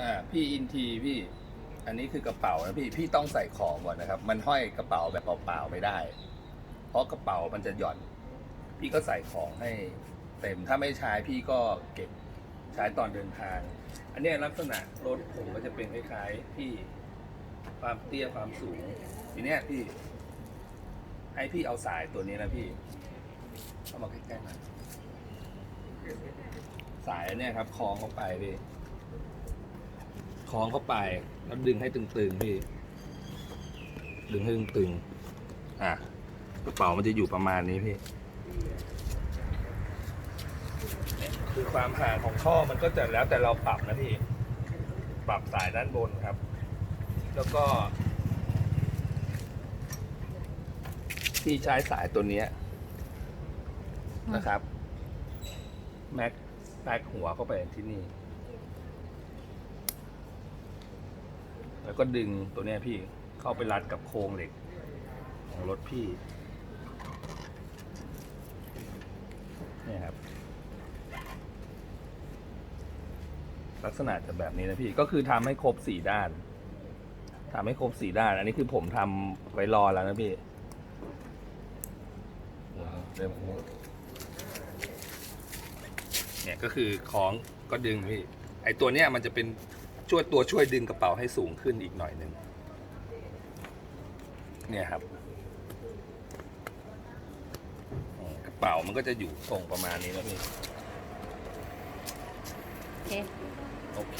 อ่าพี่อินทีพี่ อันนี้คือกระเป๋านะพี่พี่ต้องใส่ของก่อนนะครับ มันห้อยกระเป๋าแบบเปล่าๆไม่ได้ เพราะกระเป๋ามันจะหย่อน พี่ก็ใส่ของให้เต็มถ้าไม่ใช้พี่ก็เก็บใช้ตอนเดินทาง อันเนี้ยลักษณะรถผมก็จะเป็นคล้ายๆพี่ความเตี้ยความสูงทีเนี้ยพี่ ให้พี่เอาสายตัวนี้นะพี่เข้ามาใกล้ๆหน่อยสายอันเนี้ยครับคล้องเข้าไปพี่ ล้องเข้าไป แล้วดึงให้ตึงๆพี่ ดึงให้ตึงๆอะกระเป๋ามันจะอยู่ประมาณนี้พี่เนี่ยคือความห่างของท่อมันก็จะแล้วแต่เราปรับนะพี่ ปรับสายด้านบนครับ แล้วก็ ที่ใช้สายตัวเนี้ยนะครับ แม็กแม็กหัวเข้าไปที่นี่ แล้วก็ดึงตัวเนี้ยพี่เข้าไปรัดกับโครงเหล็ก ของรถพี่นี่ครับ ลักษณะจะแบบนี้นะพี่ก็คือทำให้ครบสี่ด้านทำให้ครบสี่ด้าน อันนี้คือผมทำไว้รอแล้วนะพี่เนี่ยก็คือคล้องก็ดึงพี่ไอตัวเนี้ยมันจะเป็น ช่วยตัวช่วยดึงกระเป๋าให้สูงขึ้นอีกหน่อยหนึ่งเนี่ยครับอืมกระเป๋ามันก็จะอยู่ทรงประมาณนี้นะพี่โอเคโอเค